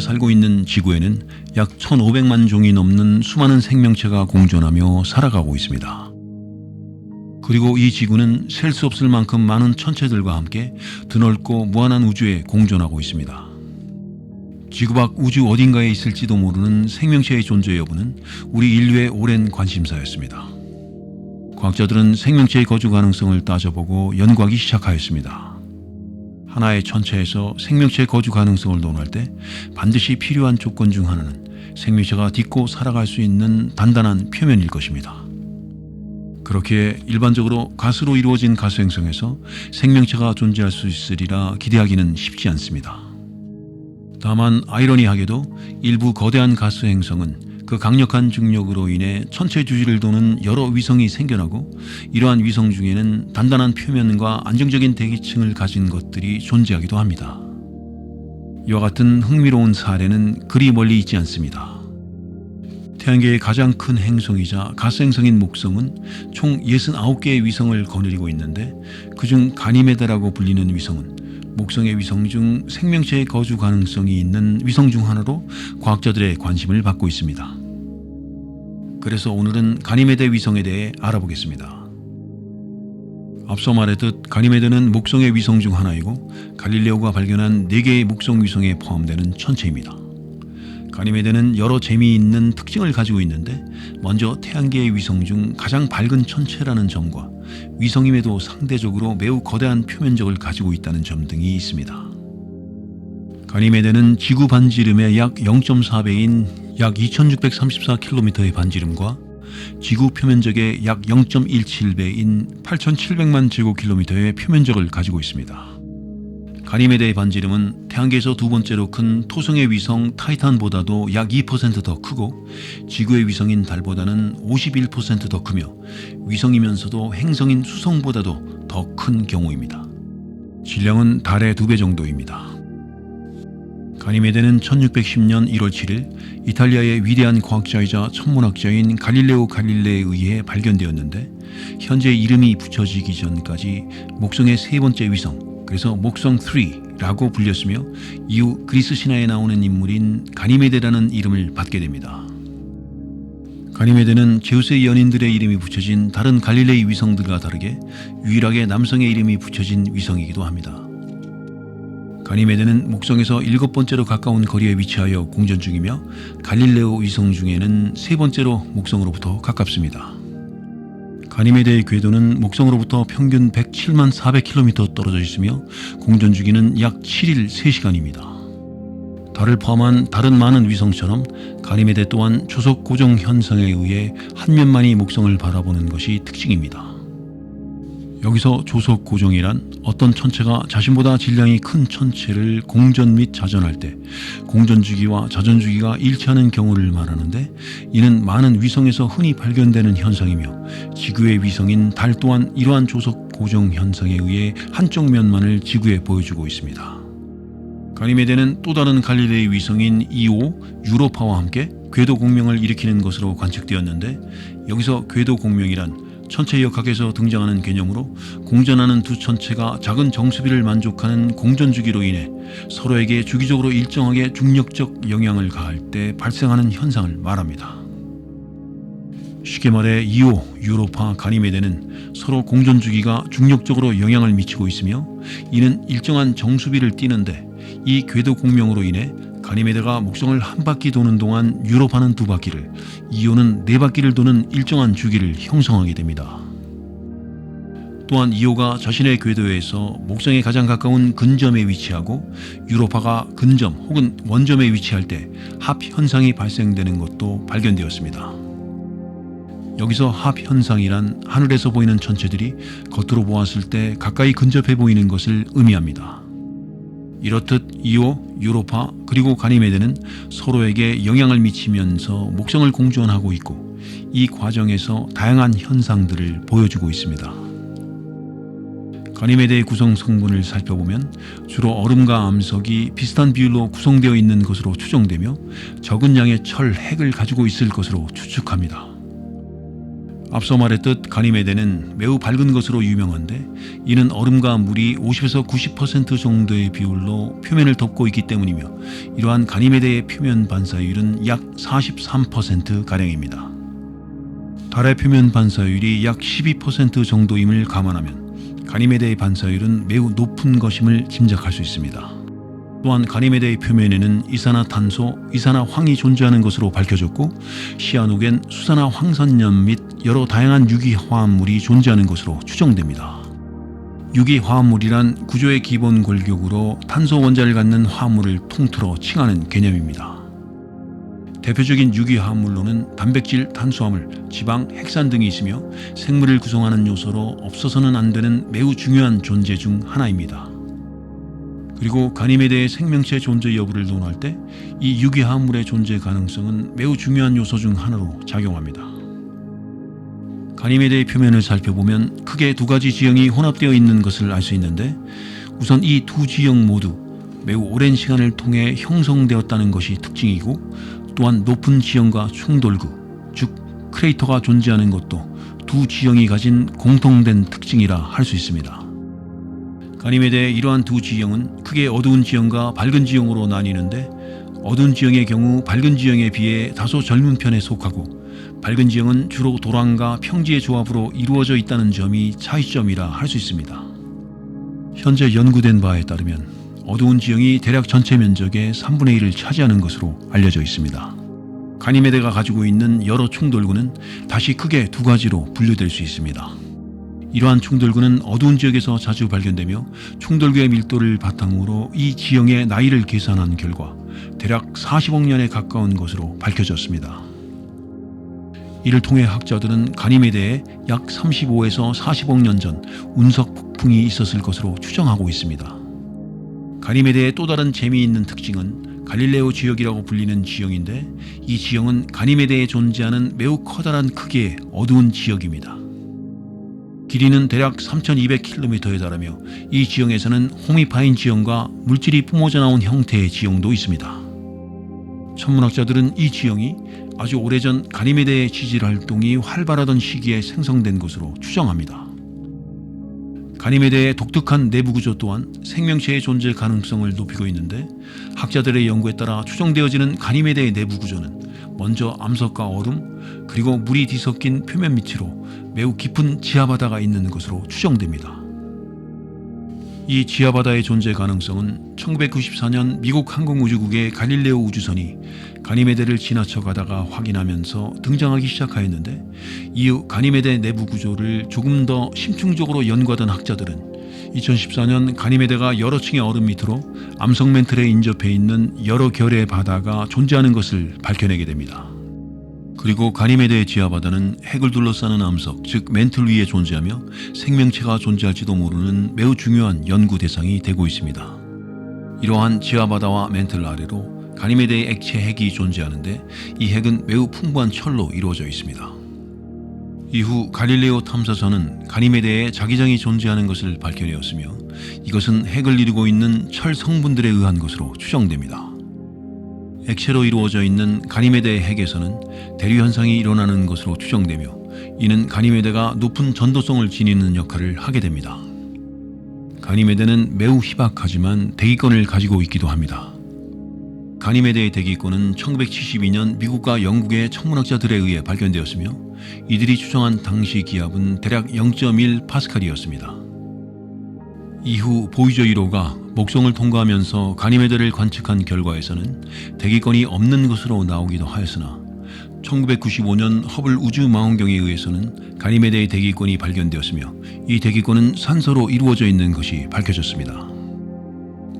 살고 있는 지구에는 약 1,500만 종이 넘는 수많은 생명체가 공존하며 살아가고 있습니다. 그리고 이 지구는 셀 수 없을 만큼 많은 천체들과 함께 드넓고 무한한 우주에 공존하고 있습니다. 지구 밖 우주 어딘가에 있을지도 모르는 생명체의 존재 여부는 우리 인류의 오랜 관심사였습니다. 과학자들은 생명체의 거주 가능성을 따져보고 연구하기 시작하였습니다. 하나의 천체에서 생명체의 거주 가능성을 논할 때 반드시 필요한 조건 중 하나는 생명체가 딛고 살아갈 수 있는 단단한 표면일 것입니다. 그렇기에 일반적으로 가스로 이루어진 가스 행성에서 생명체가 존재할 수 있으리라 기대하기는 쉽지 않습니다. 다만 아이러니하게도 일부 거대한 가스 행성은 그 강력한 중력으로 인해 천체 주위를 도는 여러 위성이 생겨나고 이러한 위성 중에는 단단한 표면과 안정적인 대기층을 가진 것들이 존재하기도 합니다. 이와 같은 흥미로운 사례는 그리 멀리 있지 않습니다. 태양계의 가장 큰 행성이자 가스 행성인 목성은 총 69개의 위성을 거느리고 있는데 그중 가니메데라고 불리는 위성은 목성의 위성 중 생명체의 거주 가능성이 있는 위성 중 하나로 과학자들의 관심을 받고 있습니다. 그래서 오늘은 가니메데 위성에 대해 알아보겠습니다. 앞서 말했듯 가니메데는 목성의 위성 중 하나이고 갈릴레오가 발견한 4개의 목성 위성에 포함되는 천체입니다. 가니메데는 여러 재미있는 특징을 가지고 있는데 먼저 태양계의 위성 중 가장 밝은 천체라는 점과 위성임에도 상대적으로 매우 거대한 표면적을 가지고 있다는 점 등이 있습니다. 가니메데는 지구 반지름의 약 0.4배인 약 2634km의 반지름과 지구 표면적의 약 0.17배인 8700만 제곱킬로미터의 표면적을 가지고 있습니다. 가니메데의 반지름은 태양계에서 두 번째로 큰 토성의 위성 타이탄보다도 약 2%더 크고 지구의 위성인 달보다는 51%더 크며 위성이면서도 행성인 수성보다도 더 큰 경우입니다. 질량은 달의 두 배 정도입니다. 가니메데는 1610년 1월 7일 이탈리아의 위대한 과학자이자 천문학자인 갈릴레오 갈릴레에 의해 발견되었는데 현재 이름이 붙여지기 전까지 목성의 세 번째 위성 그래서 목성 3라고 불렸으며 이후 그리스 신화에 나오는 인물인 가니메데라는 이름을 받게 됩니다. 가니메데는 제우스의 연인들의 이름이 붙여진 다른 갈릴레이 위성들과 다르게 유일하게 남성의 이름이 붙여진 위성이기도 합니다. 가니메데는 목성에서 일곱 번째로 가까운 거리에 위치하여 공전 중이며 갈릴레오 위성 중에는 세 번째로 목성으로부터 가깝습니다. 가니메데의 궤도는 목성으로부터 평균 107만 400km 떨어져 있으며 공전 주기는 약 7일 3시간입니다. 달을 포함한 다른 많은 위성처럼 가니메데 또한 초속 고정 현상에 의해 한 면만이 목성을 바라보는 것이 특징입니다. 여기서 조속 고정이란 어떤 천체가 자신보다 질량이 큰 천체를 공전 및 자전할 때 공전 주기와 자전 주기가 일치하는 경우를 말하는데 이는 많은 위성에서 흔히 발견되는 현상이며 지구의 위성인 달 또한 이러한 조속 고정 현상에 의해 한쪽 면만을 지구에 보여주고 있습니다. 가니메데는 또 다른 갈릴레이 위성인 2호 유로파와 함께 궤도 공명을 일으키는 것으로 관측되었는데 여기서 궤도 공명이란 천체 역 학에서 등장하는 개념으로 공전하는 두 천체가 작은 정수비를 만족하는 공전 주기로 인해 서로에게 주기적으로 일정하게 중력적 영향을 가할 때 발생하는 현상을 말합니다. 쉽게 말해 2호 유로파 가니메데는 서로 공전 주기가 중력적으로 영향을 미치고 있으며 이는 일정한 정수비를 띠는데 이 궤도 공명으로 인해 가니메데가 목성을 한 바퀴 도는 동안 유로파는 두 바퀴를, 이오는 네 바퀴를 도는 일정한 주기를 형성하게 됩니다. 또한 이오가 자신의 궤도에서 목성에 가장 가까운 근점에 위치하고 유로파가 근점 혹은 원점에 위치할 때 합 현상이 발생되는 것도 발견되었습니다. 여기서 합 현상이란 하늘에서 보이는 천체들이 겉으로 보았을 때 가까이 근접해 보이는 것을 의미합니다. 이렇듯 이오, 유로파 그리고 가니메데는 서로에게 영향을 미치면서 목성을 공존하고 있고 이 과정에서 다양한 현상들을 보여주고 있습니다. 가니메데의 구성 성분을 살펴보면 주로 얼음과 암석이 비슷한 비율로 구성되어 있는 것으로 추정되며 적은 양의 철, 핵을 가지고 있을 것으로 추측합니다. 앞서 말했듯 가니메데는 매우 밝은 것으로 유명한데 이는 얼음과 물이 50에서 90% 정도의 비율로 표면을 덮고 있기 때문이며 이러한 가니메데의 표면 반사율은 약 43% 가량입니다. 달의 표면 반사율이 약 12% 정도임을 감안하면 가니메데의 반사율은 매우 높은 것임을 짐작할 수 있습니다. 또한 가니메데의 표면에는 이산화탄소, 이산화황이 존재하는 것으로 밝혀졌고 시아노겐, 수산화황산염 및 여러 다양한 유기화합물이 존재하는 것으로 추정됩니다. 유기화합물이란 구조의 기본 골격으로 탄소 원자를 갖는 화합물을 통틀어 칭하는 개념입니다. 대표적인 유기화합물로는 단백질, 탄수화물, 지방, 핵산 등이 있으며 생물을 구성하는 요소로 없어서는 안 되는 매우 중요한 존재 중 하나입니다. 그리고 가니메데의 생명체 존재 여부를 논할 때 이 유기화합물의 존재 가능성은 매우 중요한 요소 중 하나로 작용합니다. 가니메데의 표면을 살펴보면 크게 두 가지 지형이 혼합되어 있는 것을 알 수 있는데 우선 이 두 지형 모두 매우 오랜 시간을 통해 형성되었다는 것이 특징이고 또한 높은 지형과 충돌구, 즉 크레이터가 존재하는 것도 두 지형이 가진 공통된 특징이라 할 수 있습니다. 가니메데의 이러한 두 지형은 크게 어두운 지형과 밝은 지형으로 나뉘는데 어두운 지형의 경우 밝은 지형에 비해 다소 젊은 편에 속하고 밝은 지형은 주로 도랑과 평지의 조합으로 이루어져 있다는 점이 차이점이라 할 수 있습니다. 현재 연구된 바에 따르면 어두운 지형이 대략 전체 면적의 3분의 1을 차지하는 것으로 알려져 있습니다. 가니메데가 가지고 있는 여러 충돌구는 다시 크게 두 가지로 분류될 수 있습니다. 이러한 충돌구는 어두운 지역에서 자주 발견되며 충돌구의 밀도를 바탕으로 이 지형의 나이를 계산한 결과 대략 40억 년에 가까운 것으로 밝혀졌습니다. 이를 통해 학자들은 가니메데에 약 35에서 40억 년 전 운석 폭풍이 있었을 것으로 추정하고 있습니다. 가니메데의 또 다른 재미있는 특징은 갈릴레오 지역이라고 불리는 지형인데 이 지형은 가니메데에 존재하는 매우 커다란 크기의 어두운 지역입니다. 길이는 대략 3,200km에 달하며 이 지형에서는 호미파인 지형과 물질이 뿜어져 나온 형태의 지형도 있습니다. 천문학자들은 이 지형이 아주 오래전 가니메데의 지질 활동이 활발하던 시기에 생성된 것으로 추정합니다. 가니메데의 독특한 내부 구조 또한 생명체의 존재 가능성을 높이고 있는데 학자들의 연구에 따라 추정되어지는 가니메데의 내부 구조는 먼저 암석과 얼음 그리고 물이 뒤섞인 표면 밑으로 매우 깊은 지하바다가 있는 것으로 추정됩니다. 이 지하바다의 존재 가능성은 1994년 미국 항공우주국의 갈릴레오 우주선이 가니메데를 지나쳐 가다가 확인하면서 등장하기 시작하였는데 이후 가니메데 내부 구조를 조금 더 심층적으로 연구하던 학자들은 2014년 가니메데가 여러 층의 얼음 밑으로 암석 멘틀에 인접해 있는 여러 결의 바다가 존재하는 것을 밝혀내게 됩니다. 그리고 가니메데의 지하바다는 핵을 둘러싸는 암석, 즉 멘틀 위에 존재하며 생명체가 존재할지도 모르는 매우 중요한 연구 대상이 되고 있습니다. 이러한 지하바다와 멘틀 아래로 가니메데의 액체 핵이 존재하는데 이 핵은 매우 풍부한 철로 이루어져 있습니다. 이후 갈릴레오 탐사선은 가니메데에 자기장이 존재하는 것을 밝혀내었으며 이것은 핵을 이루고 있는 철 성분들에 의한 것으로 추정됩니다. 액체로 이루어져 있는 가니메데의 핵에서는 대류 현상이 일어나는 것으로 추정되며 이는 가니메데가 높은 전도성을 지니는 역할을 하게 됩니다. 가니메데는 매우 희박하지만 대기권을 가지고 있기도 합니다. 가니메데의 대기권은 1972년 미국과 영국의 천문학자들에 의해 발견되었으며 이들이 추정한 당시 기압은 대략 0.1 파스칼이었습니다. 이후 보이저 1호가 목성을 통과하면서 가니메데를 관측한 결과에서는 대기권이 없는 것으로 나오기도 하였으나 1995년 허블 우주 망원경에 의해서는 가니메데의 대기권이 발견되었으며 이 대기권은 산소로 이루어져 있는 것이 밝혀졌습니다.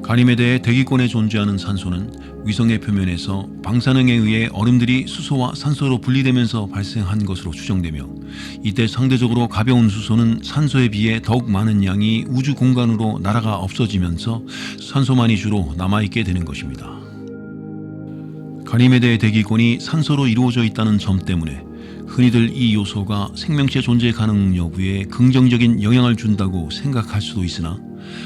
가니메데의 대기권에 존재하는 산소는 위성의 표면에서 방사능에 의해 얼음들이 수소와 산소로 분리되면서 발생한 것으로 추정되며 이때 상대적으로 가벼운 수소는 산소에 비해 더욱 많은 양이 우주 공간으로 날아가 없어지면서 산소만이 주로 남아있게 되는 것입니다. 가니메데의 대기권이 산소로 이루어져 있다는 점 때문에 흔히들 이 요소가 생명체 존재 가능 여부에 긍정적인 영향을 준다고 생각할 수도 있으나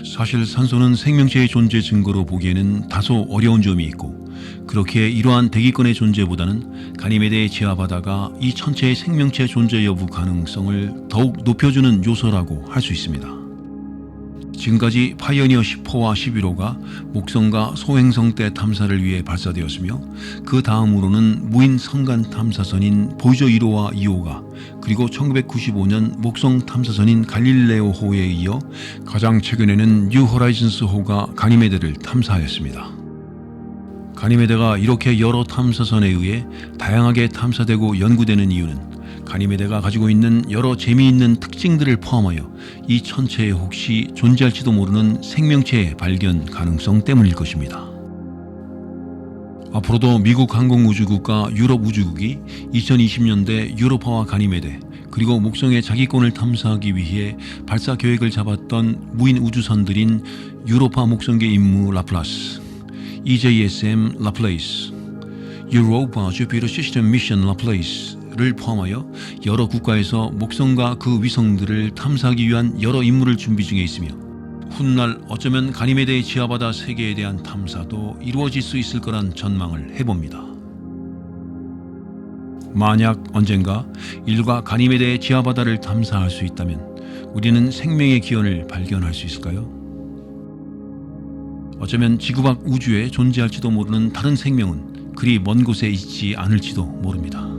사실 산소는 생명체의 존재 증거로 보기에는 다소 어려운 점이 있고 그렇게 이러한 대기권의 존재보다는 가니메데의 지하 바다가 이 천체의 생명체 존재 여부 가능성을 더욱 높여주는 요소라고 할 수 있습니다. 지금까지 파이어니어 10호와 11호가 목성과 소행성 때 탐사를 위해 발사되었으며 그 다음으로는 무인 성간 탐사선인 보이저 1호와 2호가 그리고 1995년 목성 탐사선인 갈릴레오호에 이어 가장 최근에는 뉴 호라이즌스호가 가니메데를 탐사하였습니다. 가니메데가 이렇게 여러 탐사선에 의해 다양하게 탐사되고 연구되는 이유는 가니메데가 가지고 있는 여러 재미있는 특징들을 포함하여 이 천체에 혹시 존재할지도 모르는 생명체의 발견 가능성 때문일 것입니다. 앞으로도 미국 항공우주국과 유럽 우주국이 2020년대 유로파와 가니메데 그리고 목성의 자기권을 탐사하기 위해 발사 계획을 잡았던 무인 우주선들인 유로파 목성계 임무 라플라스, EJSM 라플레이스, 유로파 주피터 시스템 미션 라플레이스 를 포함하여 여러 국가에서 목성과 그 위성들을 탐사하기 위한 여러 임무를 준비 중에 있으며 훗날 어쩌면 가니메데의 지하바다 세계에 대한 탐사도 이루어질 수 있을 거란 전망을 해봅니다. 만약 언젠가 인류가 가니메데의 지하바다를 탐사할 수 있다면 우리는 생명의 기원을 발견할 수 있을까요? 어쩌면 지구 밖 우주에 존재할지도 모르는 다른 생명은 그리 먼 곳에 있지 않을지도 모릅니다.